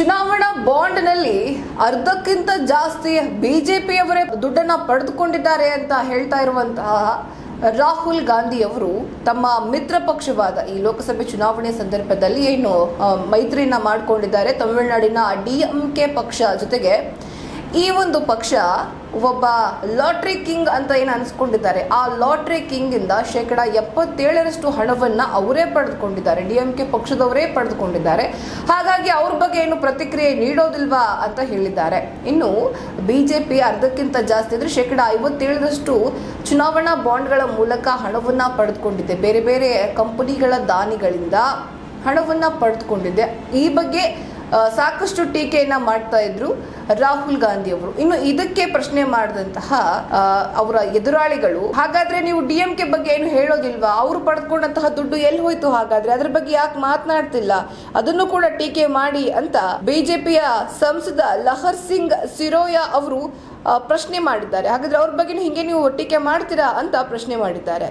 ಚುನಾವಣಾ ಬಾಂಡ್ನಲ್ಲಿ ಅರ್ಧಕ್ಕಿಂತ ಜಾಸ್ತಿ ಬಿಜೆಪಿಯವರೇ ದುಡ್ಡನ್ನ ಪಡೆದುಕೊಂಡಿದ್ದಾರೆ ಅಂತ ಹೇಳ್ತಾ ಇರುವಂತಹ ರಾಹುಲ್ ಗಾಂಧಿ ಅವರು ತಮ್ಮ ಮಿತ್ರ ಪಕ್ಷವಾದ ಈ ಲೋಕಸಭೆ ಚುನಾವಣೆ ಸಂದರ್ಭದಲ್ಲಿ ಏನು ಮೈತ್ರಿನ ಮಾಡಿಕೊಂಡಿದ್ದಾರೆ. ತಮಿಳುನಾಡಿನ ಡಿ ಎಂ ಕೆ ಪಕ್ಷ ಜೊತೆಗೆ ಈ ಒಂದು ಪಕ್ಷ ಒಬ್ಬ ಲಾಟ್ರಿ ಕಿಂಗ್ ಅಂತ ಏನು ಅನ್ಸ್ಕೊಂಡಿದ್ದಾರೆ? ಆ ಲಾಟ್ರಿ ಕಿಂಗ್ ಇಂದ ಶೇಕಡ ಎಪ್ಪತ್ತೇಳರಷ್ಟು ಹಣವನ್ನ ಅವರೇ ಪಡೆದುಕೊಂಡಿದ್ದಾರೆ. ಡಿ ಎಂ ಕೆ ಪಕ್ಷದವರೇ ಪಡೆದುಕೊಂಡಿದ್ದಾರೆ. ಹಾಗಾಗಿ ಅವ್ರ ಬಗ್ಗೆ ಏನು ಪ್ರತಿಕ್ರಿಯೆ ನೀಡೋದಿಲ್ವಾ ಅಂತ ಹೇಳಿದ್ದಾರೆ. ಇನ್ನು ಬಿಜೆಪಿ ಅರ್ಧಕ್ಕಿಂತ ಜಾಸ್ತಿ ಅಂದ್ರೆ ಶೇಕಡ ಐವತ್ತೇಳರಷ್ಟು ಚುನಾವಣಾ ಬಾಂಡ್ಗಳ ಮೂಲಕ ಹಣವನ್ನ ಪಡೆದುಕೊಂಡಿದೆ. ಬೇರೆ ಬೇರೆ ಕಂಪನಿಗಳ ದಾನಿಗಳಿಂದ ಹಣವನ್ನ ಪಡೆದುಕೊಂಡಿದೆ. ಈ ಬಗ್ಗೆ ಸಾಕಷ್ಟು ಟೀಕೆಯನ್ನ ಮಾಡ್ತಾ ಇದ್ರು ರಾಹುಲ್ ಗಾಂಧಿ ಅವರು. ಇನ್ನು ಇದಕ್ಕೆ ಪ್ರಶ್ನೆ ಮಾಡಿದಂತಹ ಅವರ ಎದುರಾಳಿಗಳು, ಹಾಗಾದ್ರೆ ನೀವು ಡಿ ಎಂ ಕೆ ಬಗ್ಗೆ ಏನು ಹೇಳೋದಿಲ್ವಾ? ಅವರು ಪಡೆದುಕೊಂಡಂತಹ ದುಡ್ಡು ಎಲ್ಲಿ ಹೋಯ್ತು ಹಾಗಾದ್ರೆ? ಅದ್ರ ಬಗ್ಗೆ ಯಾಕೆ ಮಾತನಾಡ್ತಿಲ್ಲ? ಅದನ್ನು ಕೂಡ ಟೀಕೆ ಮಾಡಿ ಅಂತ ಬಿಜೆಪಿಯ ಸಂಸದ ಲಹರ್ ಸಿಂಗ್ ಸಿರೋಯಾ ಅವರು ಪ್ರಶ್ನೆ ಮಾಡಿದ್ದಾರೆ. ಹಾಗಾದ್ರೆ ಅವ್ರ ಬಗ್ಗೆ ಹಿಂಗೆ ನೀವು ಟೀಕೆ ಮಾಡ್ತೀರಾ ಅಂತ ಪ್ರಶ್ನೆ ಮಾಡಿದ್ದಾರೆ.